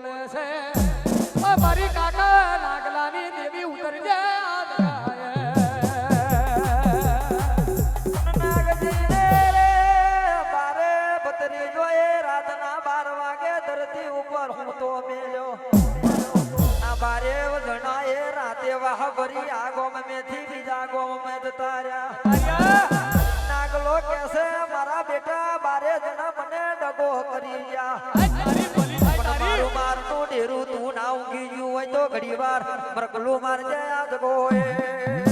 બોલે છે, ઓ મારી કાકા નાગલાની દેવી ઉતરજે ફરી આ ગોમ મેથી બીજા ગોમ મે તાર્યા નાગલો કેસે મારા બેટા, બારે જણા મને ડગો કરી ગયા પરિવાર પર કલ્લુ માર જાય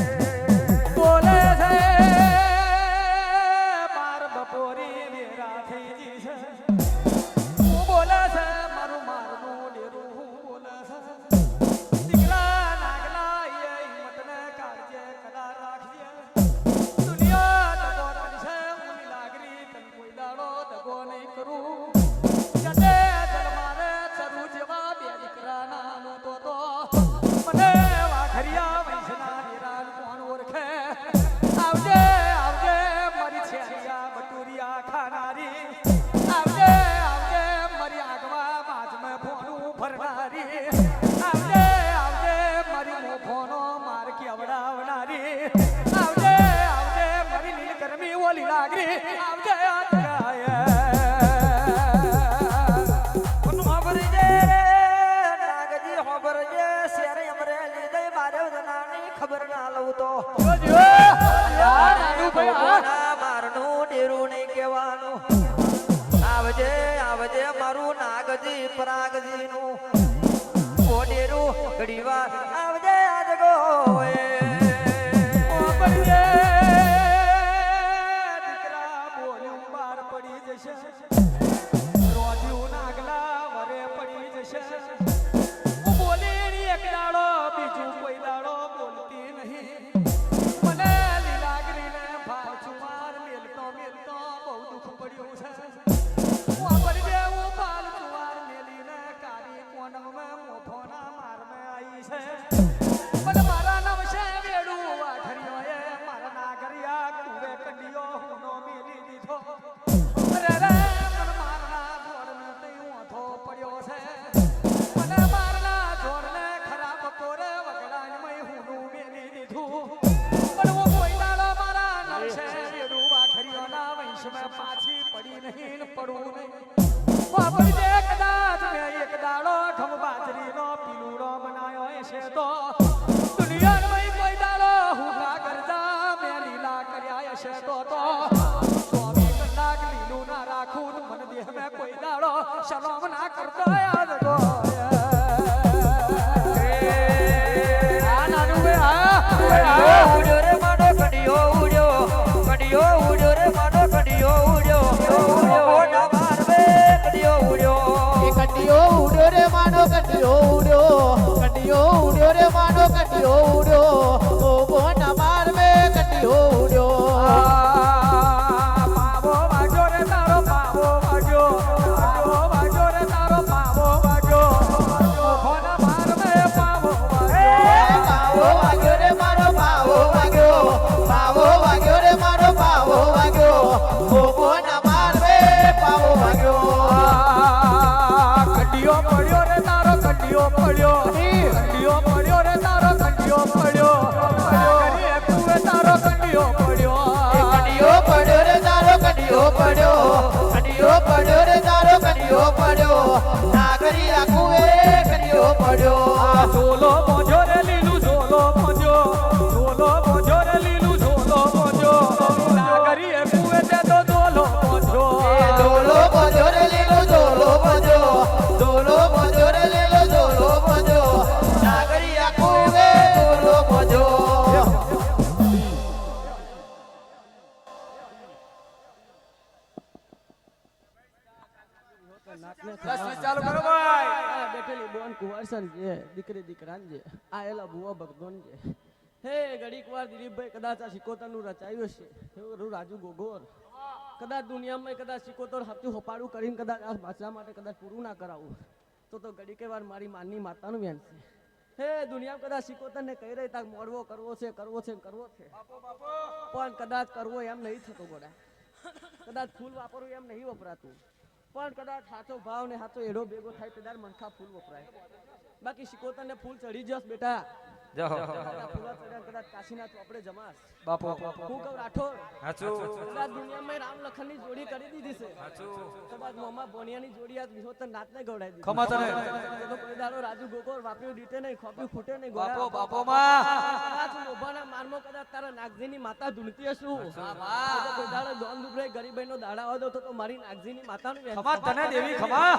ભજે મારું નાગજી પરાગજી નું ઓડેરું ઘડીવાર આવજે. ચાલુ. કરો ભાઈ. બેઠેલી પૂરું ના કરાવું. તો તો વાર મારી માનની માતાનું વ્યાન છે. હે દુનિયા કદાચ સિકોતર ને કહી રહી મોડવો કરવો છે કરવો છે કરવો છે. પણ કદાચ કરવો એમ નહીં થતો ગોડા. કદાચ ફૂલ વાપરવું એમ નહીં વપરાતું. પણ કદાચ સાચો ભાવ ને સાચો એડો ભેગો થાય ત્યારે મનખા ફૂલ વપરાય. બાકી શિકોતર ને ફૂલ ચડી જશ બેટા. જાઓ. કદાચ ફૂલા ચડ્યા કદાચ કાશીના ચોપડે જમાસ બાપુ હું કહું રાઠોડ. હાચું. કદાચ દુનિયામાં રામ લખનની જોડી કરી દીધી છે. હાચું. કદાચ મોમા ભોણિયાની જોડી આજ વિહોતર નાથને ગવડાવી દીધી. ખમા તને. તો કોઈ દાડો રાજુ ગોગોર વાપ્યો દીટે નહીં ખોપ્યું ફૂટે નહીં બાપો બાપો માં મારમાં કદાચ તારા નાગજીની માતા ધૂણતી હશું કોઈ દાડો દોન દુબરે ગરીબાઈનો દાડા આવતો તો તો મારી નાગજીની માતાનું નું ખમા તને દેવી ખમા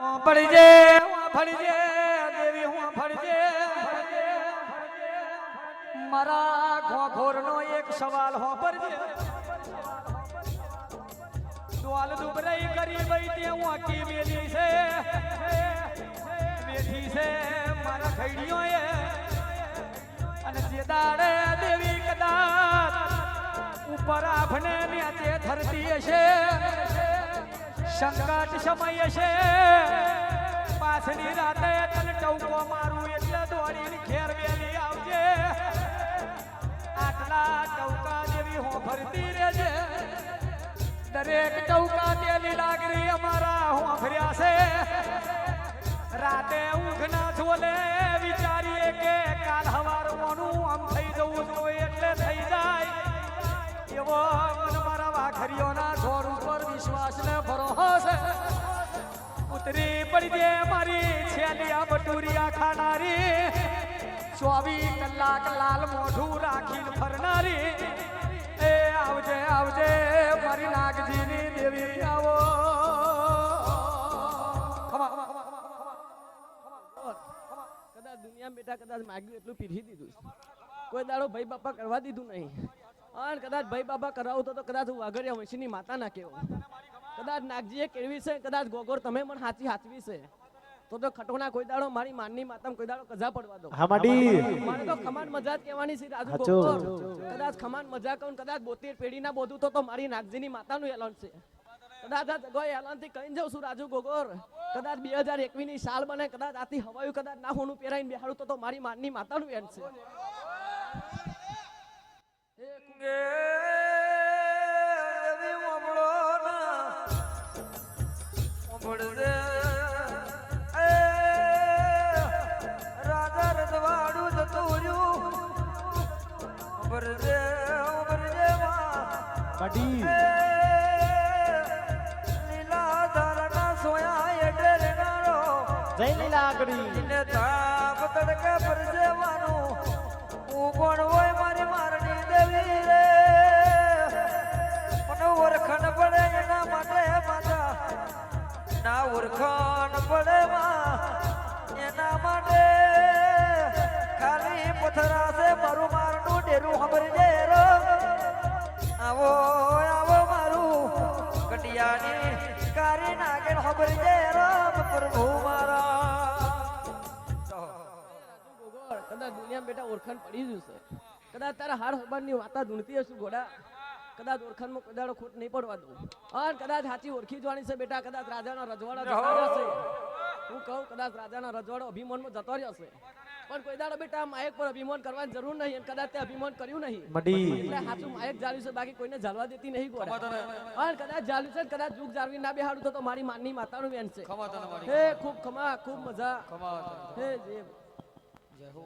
હું પડી જે હું જે દેવી હું જે મારા ઘોઘોરનો એક સવાલ હો પર દ્વાલ દુબરાઈ ગરીબઈ તે હું આખી મેલી છે. મેઠી છે મારા ખૈડીઓ એ અને જે દાડે દેવી કદાચ ઉપર આભને ન્યાચે ધરતી હશે. સંકટ સમય હશે. પાછની રાતે તને ટૌકો મારું આટલા ટૌકા જેવી હું ફરતી રહેજે દરેક ટૌકા તેલી લાગણી અમારા હું ફર્યા છે. રાતે ઊંઘ ના વિચારીએ કે કાલ હવારવાનું આમ થઈ જવું જોઈએ એટલે થઈ જાય. એવો મન મારા વાખરીઓના છોર ઉપર વિશ્વાસ ને હશે ઉતરી પડી દે મારી છેલિયા બટુરિયા ખાનારી. ચોવીસ કલાક લાલ મોઢું રાખીને ફરનારી. એ આવજે આવજે, મારી નાગજીની દેવી આવો. કદાચ દુનિયામાં બેટા કદાચ માગ્યું એટલું પીરી દીધું કોઈ દાડો ભાઈ બાપા કરવા દીધું નહીં. અને કદાચ ભાઈ બાપા કરાવું તો કદાચ હું વાઘરિયા વંશીની માતા ના કેવો કદાચ નાગજીએ કેળવી છે, કદાચ ગોગોર તમે પણ હાચી હાથવી છે. તો તો ખટોના કોઈ દાડો મારી માનની માતમ કોઈ દાડો કજા પડવા દો. હા માડી મારે તો ખમાન મજા જ કહેવાની છે રાજુ હાચો. કદાચ ખમાન મજા કહું કદાચ બોતેર પેઢીના બોધું તો તો મારી નાગજીની માતાનું એલાન છે. કદાચ આ જગોએ એલાનથી કહીને જાઉં છું રાજુ ગોગોર. કદાચ બે હજાર એકવીસની સાલ બને કદાચ આથી હવાયું કદાચ ના હોનું પહેરાઈને બેહાડું તો તો મારી માનની માતાનું એન છે. ગે માડી એ લીલા ધારના સોયા એડે રેનારો જય લીલા આગળી ને તાપ તડકે પરસેવાનું હું પણ હોય મારી મારની દેવી રે. મને ઓળખણ પડે એના માટે. માતા ના ઓળખણ પડે માં એના માટે ખાલી પથરા છે મારું મારનું ડેરું ખબર પ્રભુ મારા કદાચ દુનિયામાં બેટા ઓળખાણ પડી જશે કદાચ તારા હાર હબાનની વાતા ધૂણતી હશું ઘોડા. કદાચ ઓળખાણમાં કોઈ દાડો ખોટ નહીં પડવા દઉં. અને કદાચ સાચી ઓળખી જવાની છે બેટા. કદાચ રાજાના રજવાડા જતા રહેશે હું કહું કદાચ રાજાના રજવાડો અભિમાનમાં જતો રહ્યો છે. પણ કોઈ દાડો બેટા માયક પર અભિમાન કરવાની જરૂર નહીં અને કદાચ તે અભિમાન કર્યું નહીં. મડી એટલે સાચું માયક જાળ્યું છે બાકી કોઈને જાળવા દેતી નહીં ગોળા પણ કદાચ જાળ્યું છે કદાચ જુગ જાળવી ના બેહાડું તો તો મારી માનની માતાનું વેન છે. હે ખૂબ ખમા ખૂબ મજા. હે જે આવો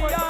बढ़िया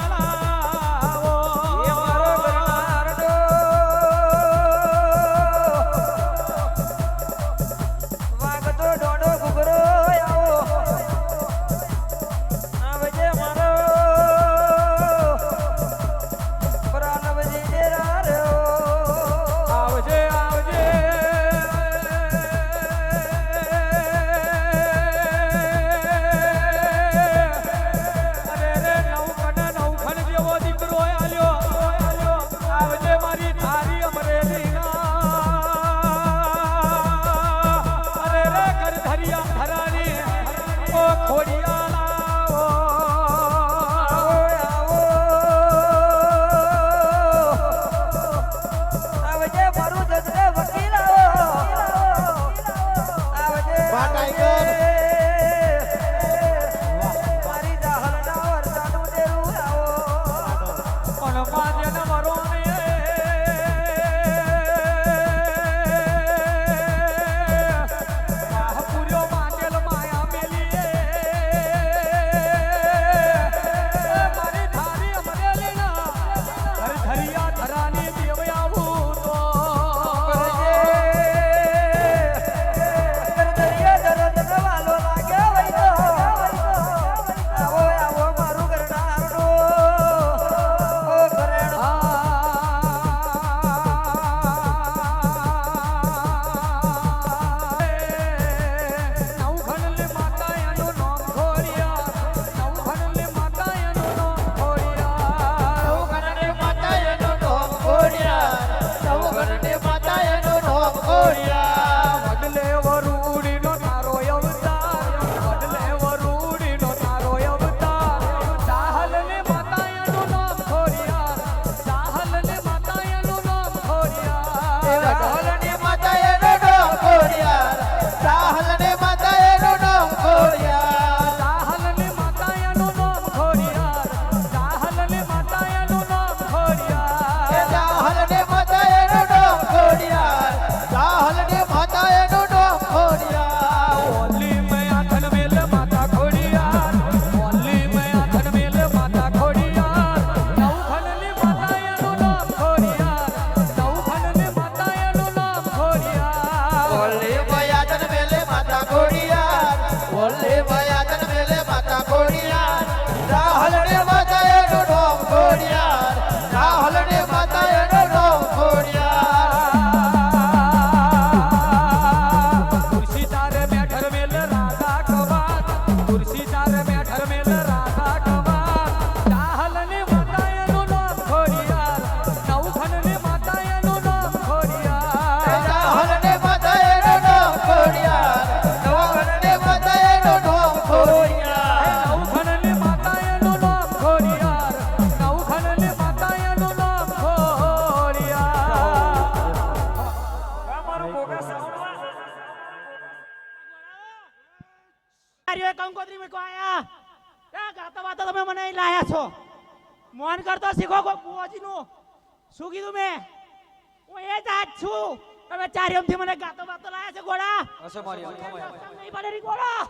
તમે ચારિયમથી મને ગાતો બાતો લાયા છે ગોળા? હશે મારી ખમાય નહીં પડે રી ગોળા.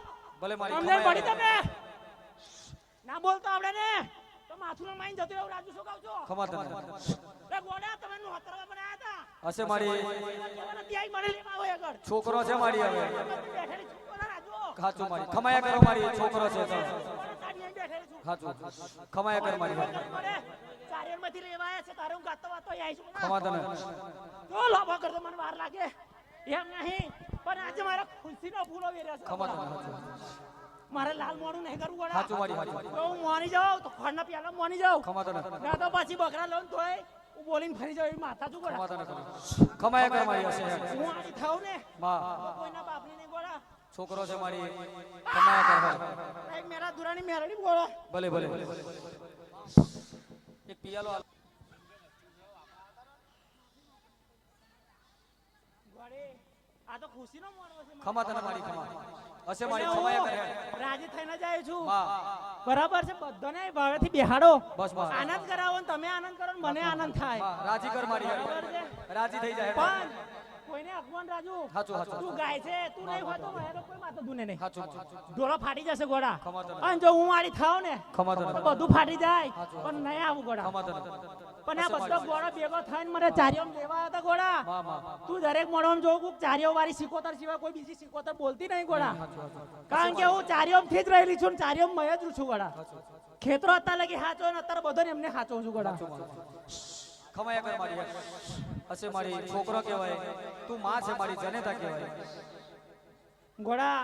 ભલે મારી અમને પડી તમે. ના બોલતો આપણે ને. તો માથું ના માઈન જતો એવું રાજુ શું કહું છો? ખબર તને. એ ગોળા તમે નોતરવા બનાયા હતા? હશે મારી. મને ત્યાં મને લેવા આવો આગળ. છોકરો છે મારી હવે. ખાચું મારી. ખમાયા કરો મારી. છોકરો છે ખમાયા કર મારી ચારિયમમાંથી લેવા આવ્યા છે તારે હું ગાતો વાતો આવી છું. ખમા તને. જો લાભા કરતો મને વાર લાગે. એમ નહીં પણ આજે મારા ખુશીનો ફૂલો વેર્યો છે. ખમા તને મારે લાલ મોડું નહીં કરવું પડે મારી હું મોની જાઉં તો ખોરના પ્યાલા મોની જાઉં. ખમા તને. ના તો પછી બકરા લઉં તોય હું બોલીને ફરી જાઉં માથા છું ખમા તને ખમા. ખમાયા કર મારી હું આની થાઉં ને કોઈના બાપની નહીં ગોળા છોકરો છે મારી. મેરા દુરાની મેરડી બોલા. ભલે ભલે. એક પિયાલો આ તો ખુશીનો મોડો છે ખમા તને મારી ખમા. મારી ખમાયા કર. હેડ. રાજી થઈને જાય છું. બરાબર છે બધાને ભાવેથી બેહાડો. બસ બસ. આનંદ કરાવો ને તમે આનંદ કરો ને મને આનંદ થાય. રાજી કર મારી. રાજી થઈ જાય. પણ કોઈને અપમાન રાજુ. તું ગાય છે તું નહીં હોય તો મારે કોઈ માથે દુને નહીં. ઢોળો ફાટી જશે ગોડા અને જો હું મારી થાવ ને તો બધું ફાટી જાય. પણ નહીં આવું ગોડા પણ આ બધો ગોળો ભેગો થઈને મને ચારિયો લેવા હતા ગોળા. માં માં તું દરેક મોડોમ જોઉં કુક ચારિયો વાળી સિકોતર સિવાય કોઈ બીજી સિકોતર બોલતી નહીં ગોળા. કારણ કે હું ચારિયોમથી જ રહેલી છું ને ચારિયોમ મય જ છું ગોળા. ખેતરો અત્યારે લગી હાચો ને અત્યારે બધો એમને હાચો છું ગોળા. ખમાયા કર મારી. હશે મારી છોકરો કહેવાય. તું માં છે મારી જનેતા કહેવાય. ઘોડા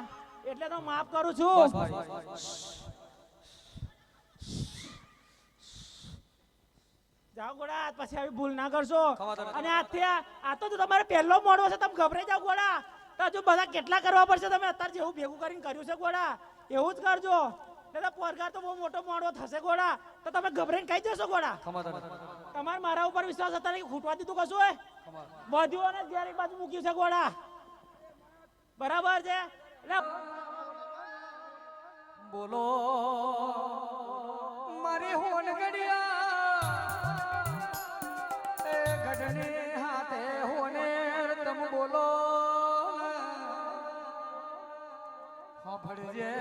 એટલે તો માફ કરું છું. જાઓ ગોળા પછી આવી ભૂલ ના કરશો. અને આ આ આ તો તમારે પહેલો મોડો છે તમે ગભરાઈ જાઓ ગોળા તો હજુ બધા કેટલા કરવા પડશે તમે? અત્યારે જેવું ભેગું કરીને કર્યું છે ગોળા એવું જ કરજો. એટલે પોરગાર તો બહુ મોટો મોડો થશે ગોળા તો તમે ગભરાઈને કઈ જશો તને તમારે મારા ઉપર વિશ્વાસ હતા નહીં, ખૂટવા દીધું કશું હોય બધું અને ઘેર બાજુ મૂક્યું છે ગોળા. બરાબર છે? બોલો, મારી હોન ગડિયા એ ગઢની હાથે હોને તમ બોલો સાંભળજે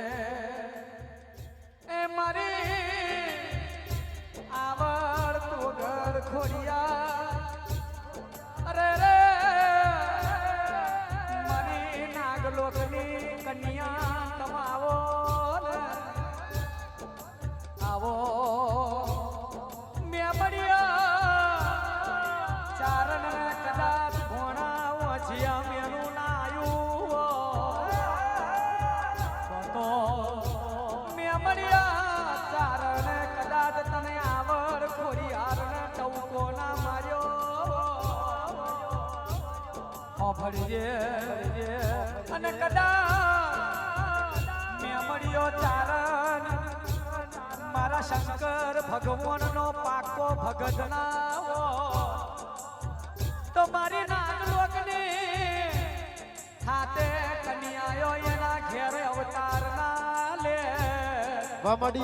એ મારી આવડ તો ઘર ખોડિયા અરે বাড়ি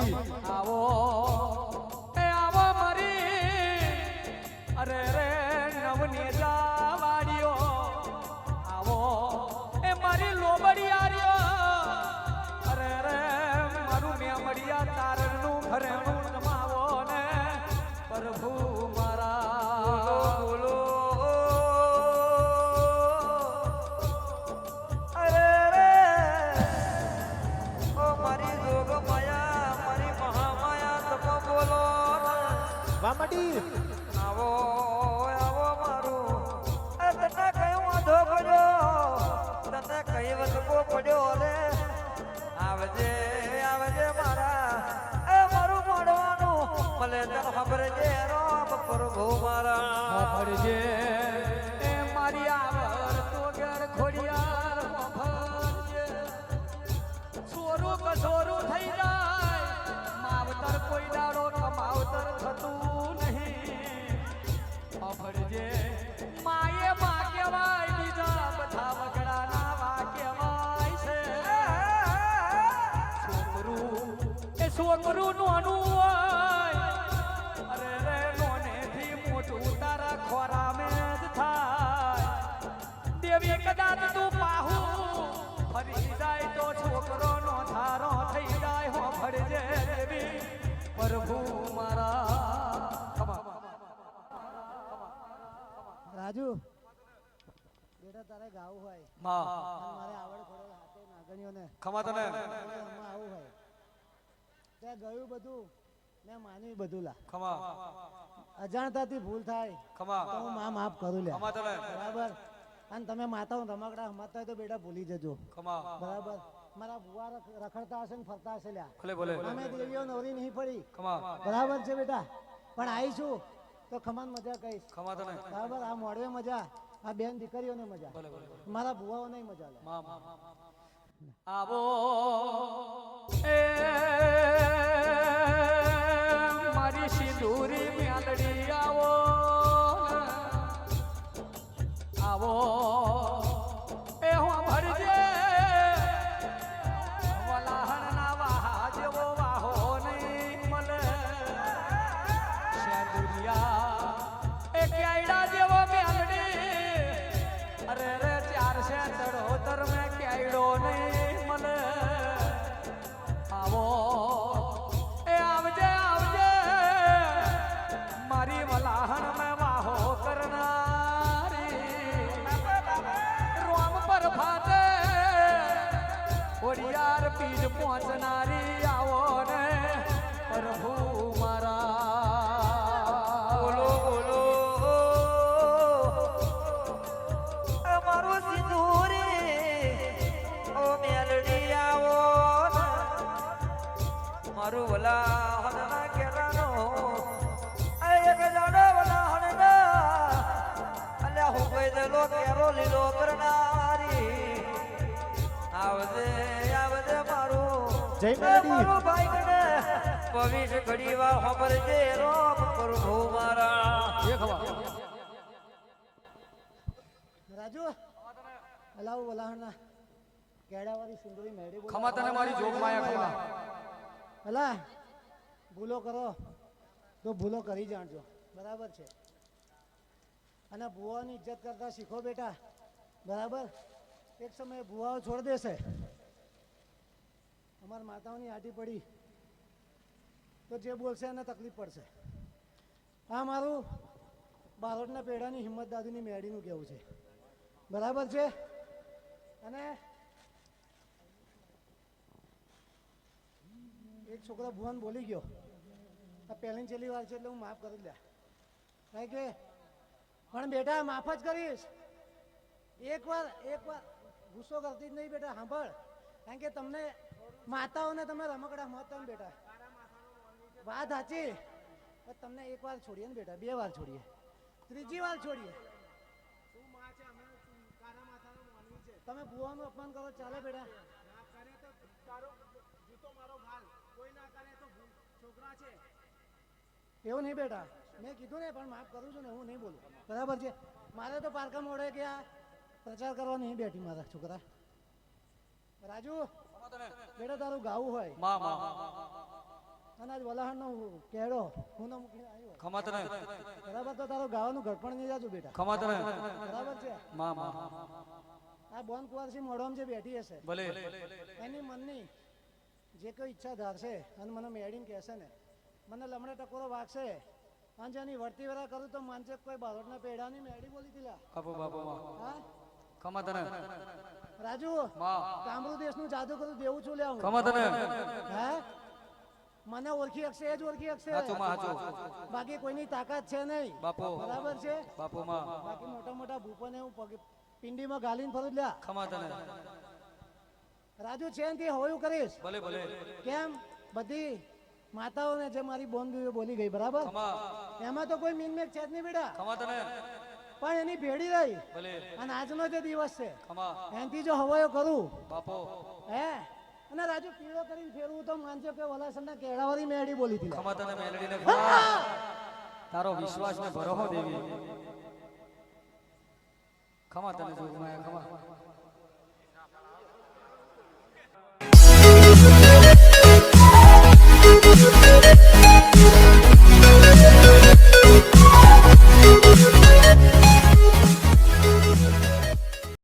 માન્યું બધું લા. ખમા. અજાણતાથી ભૂલ થાય. ખમા. તો હું મા માફ કરું લે બરાબર? અને તમે માતાઓ રમકડા રમતા હોય તો બેટા ભૂલી જજો. ખમા. બરાબર? મારા ભુવા રખડતા હશે ને ફરતા હશે લ્યા. અમે દેવીઓ નવરી નહીં પડી. ખમા. બરાબર છે બેટા? પણ આવીશું તો ખમાન મજા કહીશ. ખમા તને બરાબર? આ મોડવે મજા. આ બેન દીકરીઓને મજા. મારા ભુવાઓ નહીં મજા લે. આવો. એ મારી કેડાવાળી સુંદરી મેળી. ખમા તને મારી જોગ માયા ખમા. અલા ભૂલો કરો તો ભૂલો કરી જાણજો. બરાબર છે. અને ભુવાની ઇજ્જત કરતા શીખો બેટા. બરાબર? એક સમયે ભુવાઓ છોડી દેશે. અમારા માતાઓની આટી પડી. તો જે બોલશે એને તકલીફ પડશે. આ મારું બારોટના પેઢાની હિંમત દાદીની મેળીનું કહેવું છે. બરાબર છે? અને એક છોકરો ભુવન બોલી ગયો. આ પહેલી છેલ્લી વાર છે એટલે હું માફ કરી લે કારણ કે, પણ બેટા, માફ જ કરીશ. એક વાર એક વાર ગુસ્સો કરતી જ નહીં બેટા, સાંભળ. કારણ કે તમને માતાઓને તમે રમકડા મહત્તમ બેટા. વાત સાચી. તમને એક વાર છોડીએ ને બેટા, બે વાર છોડીએ. ત્રીજી વાર છોડીએ. તમે ભુવાનું અપમાન કરો, ચાલે બેટા. એવું નહીં બેટા. મેં કીધું ને પણ માફ કરું છું ને હું નહીં બોલું. બરાબર છે? મારે તો પારકા મોડે ગયા પ્રચાર કરવા નહીં બેઠી મારા છોકરા. રાજુ બેટા તારું ગાવું હોય. માં માં અને આજ વલાહણ નો કેળો હું ન મૂકી આવ્યો. ખમા બરાબર તો તારું ગાવાનું ઘડપણ નહીં જાજુ બેટા. ખમા તને બરાબર છે? માં માં. આ બોન કુવારસી મોઢામાં જે બેઠી હશે ભલે. એની મનની જે કોઈ ઈચ્છા ધારશે અને મને મેળીને કહેશે ને મને લમણે ટકોરો વાગશે. અને જેની વર્તી વેરા કરું તો માનશે કોઈ બારોટના પેડાની મેળી બોલી દીલા બાપુ બાપુ હા? ખમા તને. રાજુ માં. કામરૂ દેશનું જાદુ કરું દેવું છું લે હું. ખમા તને. હે? મને ઓળખી શકશે એ જ ઓળખી શકશે હાચું માં હાચું. બાકી કોઈની તાકાત છે નહીં. બાપો. બરાબર છે? બાપો માં. બાકી મોટા મોટા ભૂપને હું પિંડીમાં ગાલીને ફરું લ્યા. ખમા તને. રાજુ છે તે હોયું કરીશ. ભલે ભલે. કેમ? બધી માતાઓને જે મારી બોન બીવીઓ બોલી ગઈ બરાબર? એમાં તો કોઈ મીનમેક છે જ નહીં બેટા. પણ એની ભેડી રહી. અને આજનો જે દિવસ છે એનથી જો હવાયો કરું. બાપો. હે? અને રાજુ પીળો કરીને ફેરવું તો માનજો કે વલાસણના કેળાવાળી મેળી બોલી હતી. તારો વિશ્વાસ ને ભરોહો દેવી. ખમા તને જોગ માયા ખમા. you.